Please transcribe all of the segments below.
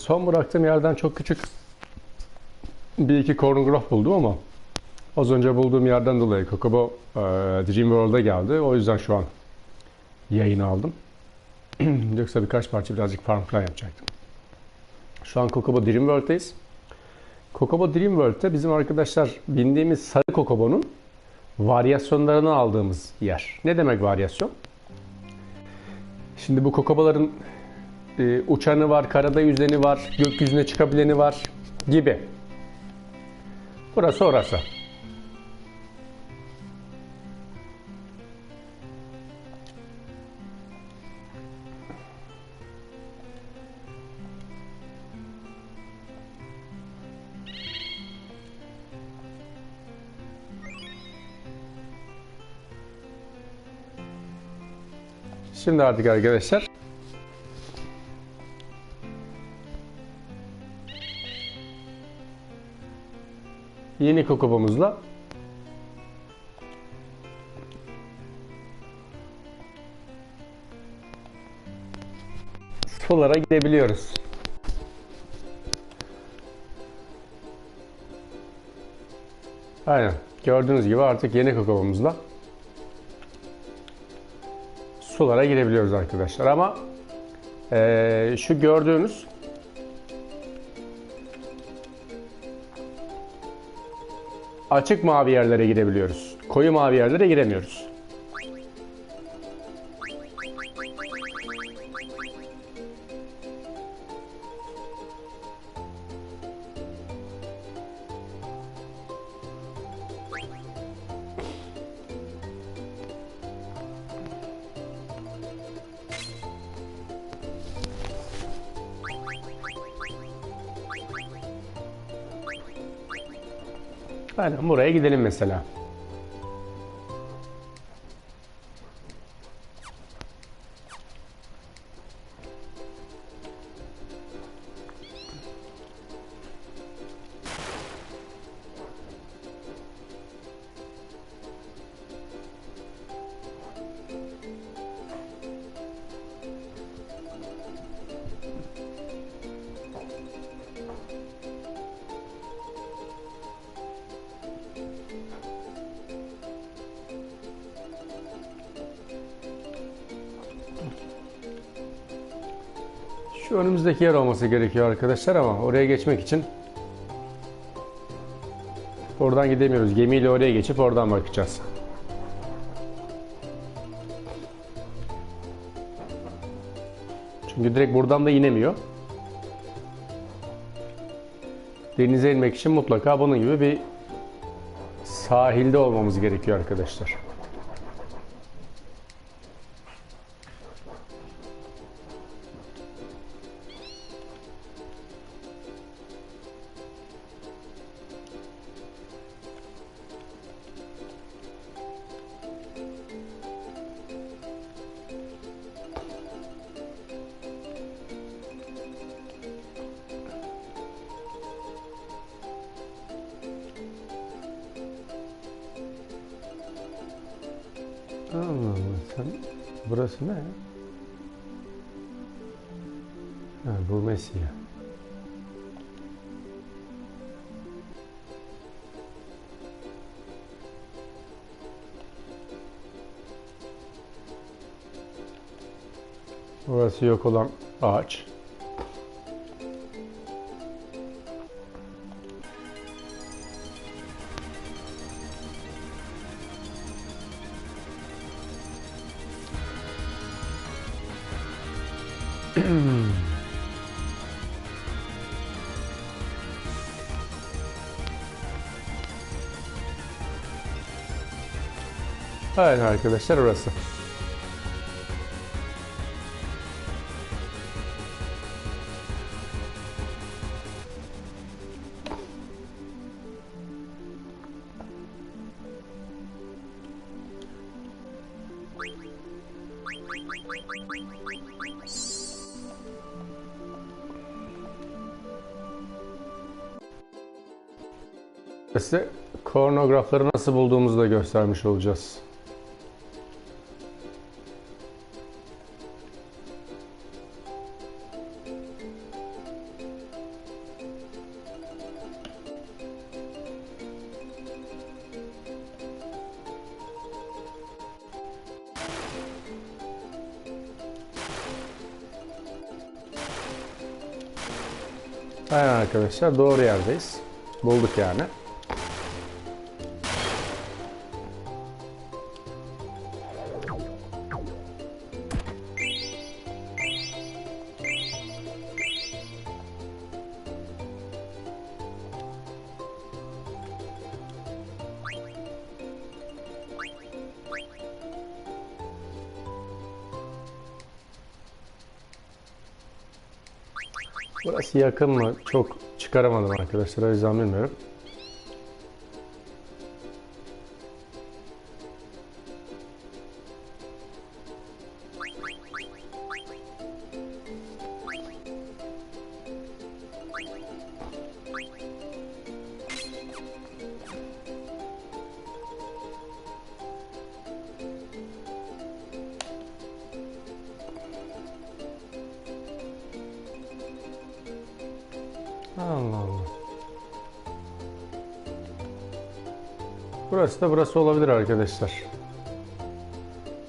Son bıraktığım yerden çok küçük bir iki kornograf buldum ama az önce bulduğum yerden dolayı Kokobo e, Dream World'a geldi. O yüzden şu an yayını aldım. Yoksa birkaç parça birazcık farm falan yapacaktım. Şu an Kokobo Dream World'dayız. Kokobo Dream World'te bizim arkadaşlar bindiğimiz sarı Kokobo'nun varyasyonlarını aldığımız yer. Ne demek varyasyon? Şimdi bu kokobaların e, uçanı var, karada yüzeni var, gökyüzüne çıkabileni var gibi. Burası orası. Şimdi artık arkadaşlar yeni kokobomuzla sulara gidebiliyoruz. Aynen. Gördüğünüz gibi artık yeni kokobomuzla sulara girebiliyoruz arkadaşlar. Ama eee, şu gördüğünüz açık mavi yerlere girebiliyoruz. Koyu mavi yerlere giremiyoruz. Aynen buraya gidelim mesela. Şu önümüzdeki yer olması gerekiyor arkadaşlar ama oraya geçmek için oradan gidemiyoruz. Gemiyle oraya geçip oradan bakacağız. Çünkü direkt buradan da inemiyor. Denize inmek için mutlaka bunun gibi bir sahilde olmamız gerekiyor arkadaşlar. Allah Allah sen burası ne? Ha, bu Mesih. Burası yok olan ağaç. Evet arkadaşlar orası. Size kornografları nasıl bulduğumuzu da göstermiş olacağız. Aynen arkadaşlar doğru yerdeyiz. Bulduk yani. Burası yakın mı? Çok çıkaramadım arkadaşlar. O yüzden bilmiyorum. Allah Allah. Burası da burası olabilir arkadaşlar.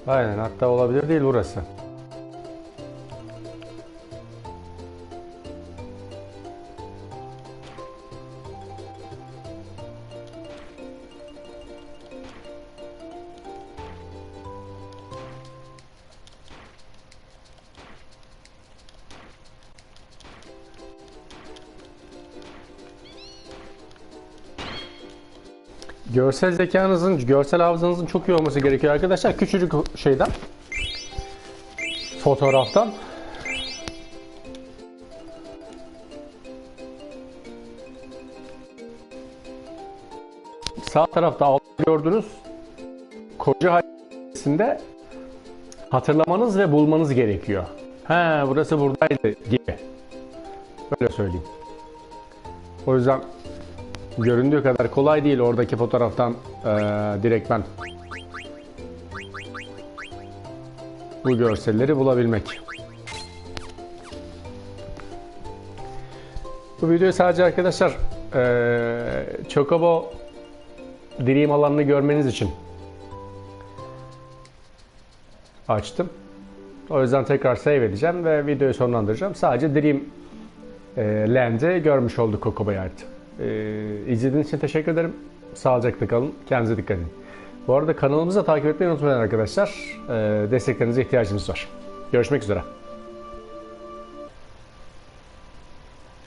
Aynen hatta olabilir değil burası. Görsel zekanızın, görsel hafızanızın çok iyi olması gerekiyor arkadaşlar. Küçücük şeyden, fotoğraftan. Sağ tarafta altta gördüğünüz koca haritesinde hatırlamanız ve bulmanız gerekiyor. He burası buradaydı gibi. Öyle söyleyeyim. O yüzden göründüğü kadar kolay değil oradaki fotoğraftan eee direkt ben bu görselleri bulabilmek. Bu videoyu sadece arkadaşlar eee Chocobo Dream alanını görmeniz için açtım. O yüzden tekrar save edeceğim ve videoyu sonlandıracağım. Sadece Dream e, Land'i görmüş olduk Kokobo'ya ait. E, izlediğiniz için teşekkür ederim. Sağlıcakla kalın. Kendinize dikkat edin. Bu arada kanalımızı da takip etmeyi unutmayın arkadaşlar. E, desteklerinize ihtiyacımız var. Görüşmek üzere.